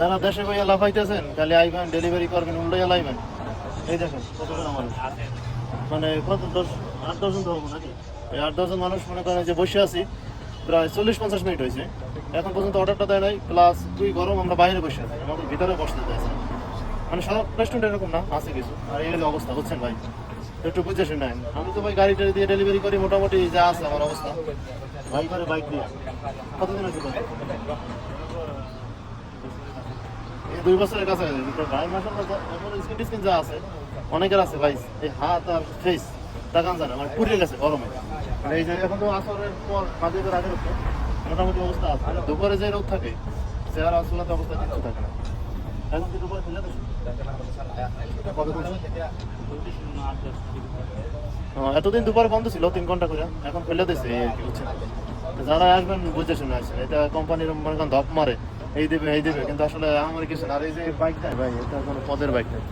যারা দেশে বইয়া লাফাইতেছেন, খালি আইবেন ডেলিভারি করবেন উল্টাইয়া লাইবেন। এই দেখেন, কতজন মানে কত দশ, আট দশজন ধরবো নাকি? এই আট দশজন মানুষ মনে করেন যে বসে আছি, প্রায় চল্লিশ পঞ্চাশ মিনিট হয়েছে। এখন পর্যন্ত অর্ডারটা দেয় নাই প্লাস দুই গরম আমরা বাইরে বসে আছি, আমাদের ভিতরে বসতে চাইছে মানে সব রেস্টুরেন্ট এরকম না, আছে কিছু। আর এই অবস্থা, বুঝছেন ভাই? একটু বুঝে শুনেন আমি তো ভাই গাড়ি টাড়ি দিয়ে ডেলিভারি করি, মোটামুটি যা আছে আমার অবস্থা। ভাই করে বাইক দিয়ে কতদিন আছে দুই বছরের কাছে ভাই মাসাল্লাহ স্কিন যা আছে অনেকের আছে ভাই এই হাত আর ফেস তাকান জানা মানে পুড়ে গেছে গরমে। মানে এই যে এখন তো আসরের পর মাঝে আগে রোদ, মোটামুটি অবস্থা আছে। দুপুরে যে রোদ থাকে চেহারা আসলাতে অবস্থা কিছু থাকে না? ও, এতদিন দুপুরে বন্ধ ছিল তিন ঘণ্টা করে এখন ফেলে বুঝছেন? যারা আসবেন বুঝে শুনে আসেন এটা কোম্পানির মনে করেন ধপ মারে। এই দেবে এই দেবে, কিন্তু আসলে আমার কিছু না। এই যে বাইক ভাই, এটা কোনো পদের বাইক নাই।